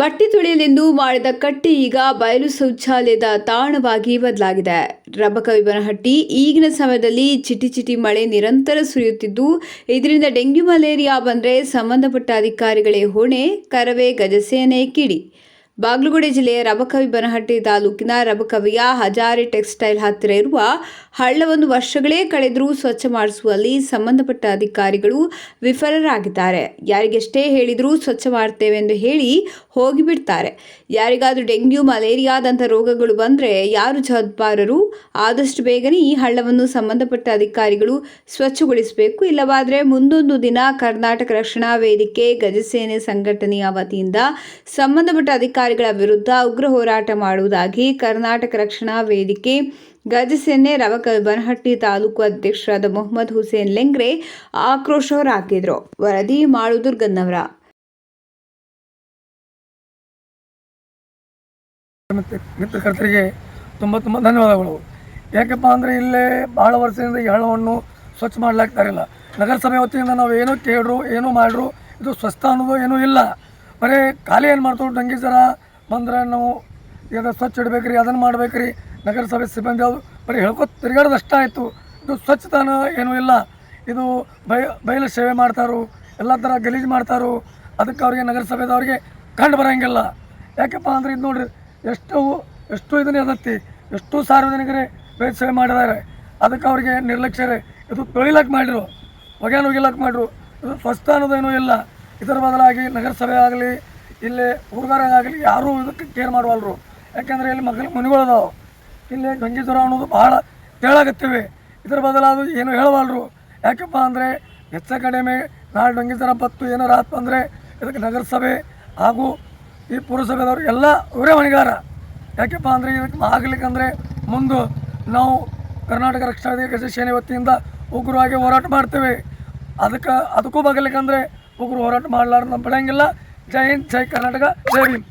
ಬಟ್ಟೆ ತೊಳೆಯಲೆಂದು ಮಾಡಿದ ಕಟ್ಟಿ ಈಗ ಬಯಲು ಶೌಚಾಲಯದ ತಾಣವಾಗಿ ಬದಲಾಗಿದೆ. ರಬಕವಿಬನಹಟ್ಟಿ ಈಗಿನ ಸಮಯದಲ್ಲಿ ಚಿಟಿ ಚಿಟಿ ಮಳೆ ನಿರಂತರ ಸುರಿಯುತ್ತಿದ್ದು, ಇದರಿಂದ ಡೆಂಗ್ಯೂ ಮಲೇರಿಯಾ ಬಂದರೆ ಸಂಬಂಧಪಟ್ಟ ಅಧಿಕಾರಿಗಳೇ ಹೊಣೆ, ಕರವೇ ಗಜಸೇನೆ ಕಿಡಿ. ಬಾಗಲಕೋಟೆ ಜಿಲ್ಲೆಯ ರಬಕವಿ ಬನಹಟ್ಟಿ ತಾಲೂಕಿನ ರಬಕವಿಯ ಹಜಾರೆ ಟೆಕ್ಸ್ಟೈಲ್ ಹತ್ತಿರ ಇರುವ ಹಳ್ಳವನ್ನು ವರ್ಷಗಳೇ ಕಳೆದರೂ ಸ್ವಚ್ಛ ಮಾಡಿಸುವಲ್ಲಿ ಸಂಬಂಧಪಟ್ಟ ಅಧಿಕಾರಿಗಳು ವಿಫಲರಾಗಿದ್ದಾರೆ. ಯಾರಿಗೆಷ್ಟೇ ಹೇಳಿದರೂ ಸ್ವಚ್ಛ ಮಾಡ್ತೇವೆ ಎಂದು ಹೇಳಿ ಹೋಗಿಬಿಡ್ತಾರೆ. ಯಾರಿಗಾದರೂ ಡೆಂಗ್ಯೂ, ಮಲೇರಿಯಾದಂಥ ರೋಗಗಳು ಬಂದರೆ ಯಾರು ಜವಾಬ್ದಾರರು? ಆದಷ್ಟು ಬೇಗನೆ ಈ ಹಳ್ಳವನ್ನು ಸಂಬಂಧಪಟ್ಟ ಅಧಿಕಾರಿಗಳು ಸ್ವಚ್ಛಗೊಳಿಸಬೇಕು. ಇಲ್ಲವಾದರೆ ಮುಂದೊಂದು ದಿನ ಕರ್ನಾಟಕ ರಕ್ಷಣಾ ವೇದಿಕೆ, ಗಜಸೇನೆ ಸಂಘಟನೆಯ ವತಿಯಿಂದ ಸಂಬಂಧಪಟ್ಟ ಅಧಿಕಾರಿಗಳ ವಿರುದ್ಧ ಉಗ್ರ ಹೋರಾಟ ಮಾಡುವುದಾಗಿ ಕರ್ನಾಟಕ ರಕ್ಷಣಾ ವೇದಿಕೆ ಗಜಸೇನೆ ರವಕ ಬನಹಟ್ಟಿ ತಾಲೂಕು ಅಧ್ಯಕ್ಷರಾದ ಮೊಹಮ್ಮದ್ ಹುಸೇನ್ ಲೆಂಗ್ರೆ ಆಕ್ರೋಶ ಹೊರಹಾಕಿದ್ರು ವರದಿ ಮಾಡುದುರ್ಗನ್ನವರ ಮಿತ್ರಕರ್ತರಿಗೆ ತುಂಬ ತುಂಬ ಧನ್ಯವಾದಗಳು. ಯಾಕಪ್ಪ ಅಂದರೆ ಇಲ್ಲೇ ಭಾಳ ವರ್ಷದಿಂದ ಈ ಹಳ್ಳವನ್ನು ಸ್ವಚ್ಛ ಮಾಡಲಾಗ್ತಾರಿಲ್ಲ ನಗರಸಭೆ ವತಿಯಿಂದ ನಾವು ಏನೋ ಕೇಳ್ರು, ಏನೋ ಮಾಡ್ರು, ಇದು ಸ್ವಸ್ಥ ಅನ್ನೋದು ಏನೂ ಇಲ್ಲ. ಬರೀ ಖಾಲಿ ಏನು ಮಾಡ್ತಾರೆ ಡಂಗಿ ಜ್ವರ ಬಂದ್ರೆ ನಾವು ಈಗ ಸ್ವಚ್ಛ ಇಡ್ಬೇಕ್ರಿ, ಅದನ್ನು ಮಾಡ್ಬೇಕ್ರಿ. ನಗರಸಭೆ ಸಿಬ್ಬಂದಿ ಅವರು ಬರೀ ಹೇಳ್ಕೊ ತಿರುಗಾಡೋದು ಅಷ್ಟ ಆಯಿತು. ಇದು ಸ್ವಚ್ಛತನ ಏನೂ ಇಲ್ಲ. ಇದು ಬಯ ಬಯಲು ಸೇವೆ ಮಾಡ್ತಾರೋ ಎಲ್ಲ ಥರ ಗಲೀಜು ಮಾಡ್ತಾರೋ ಅದಕ್ಕೆ ಅವ್ರಿಗೆ ನಗರಸಭೆದವ್ರಿಗೆ ಕಂಡು ಬರೋಂಗಿಲ್ಲ. ಯಾಕಪ್ಪ ಅಂದ್ರೆ ಇದು ನೋಡ್ರಿ, ಎಷ್ಟು ಎಷ್ಟು ಇದನ್ನ ಎದತ್ತಿ ಎಷ್ಟು ಸಾರ್ವಜನಿಕರೇ ಬಯಲು ಸೇವೆ ಮಾಡಿದ್ದಾರೆ. ಅದಕ್ಕೆ ಅವ್ರಿಗೆ ನಿರ್ಲಕ್ಷ್ಯರೇ, ಇದು ತೊಳಿಲಕ್ಕೆ ಮಾಡಿರು ಹೊಗೆನ ನುಗಿಲಕ್ಕೆ ಮಾಡಿರು. ಇದು ಸ್ವಸ್ಥ ಅನ್ನೋದೇನೂ ಇಲ್ಲ. ಇದರ ಬದಲಾಗಿ ನಗರಸಭೆ ಆಗಲಿ ಇಲ್ಲಿ ಹುಡುಗರಾಗಲಿ ಯಾರೂ ಇದಕ್ಕೆ ಕೇರ್ ಮಾಡುವಲ್ರು. ಯಾಕಂದರೆ ಇಲ್ಲಿ ಮಗಲು ಮನೆಗಳದಾವೆ. ಇಲ್ಲಿ ಗಂಜಿ ಜ್ವರ ಅನ್ನೋದು ಭಾಳ ತೇಳಾಗತ್ತಿವೆ ಇದರ ಬದಲಾದ ಏನು ಹೇಳವಲ್ರು. ಯಾಕಪ್ಪ ಅಂದರೆ ಹೆಚ್ಚ ಕಡಿಮೆ ನಾಳೆ ಡಂಗಿ ಜ್ವರ ಬತ್ತು ಏನಾರು ಆತು ಅಂದರೆ ಇದಕ್ಕೆ ನಗರಸಭೆ ಹಾಗೂ ಈ ಪುರಸಭೆದವರು ಎಲ್ಲ ಇವರೇ ಹೊಣೆಗಾರ ಯಾಕಪ್ಪ ಅಂದರೆ ಇದಕ್ಕೆ ಆಗಲಿಕ್ಕಂದರೆ ಮುಂದೆ ನಾವು ಕರ್ನಾಟಕ ರಕ್ಷಣಾ ವೇದಿಕೆ ಸೇನೆ ವತಿಯಿಂದ ಉಗ್ರವಾಗಿ ಹೋರಾಟ ಮಾಡ್ತೇವೆ. ಅದಕ್ಕೆ ಅದಕ್ಕೂ ಬಗಲಿಕ್ಕಂದರೆ ಉಗ್ರ ಹೋರಾಟ ಮಾಡಲಾರ ನಮ್ಮ ಬಿಡಂಗಿಲ್ಲ. జై హింద్ జై కర్ణాటక జై భీమ్.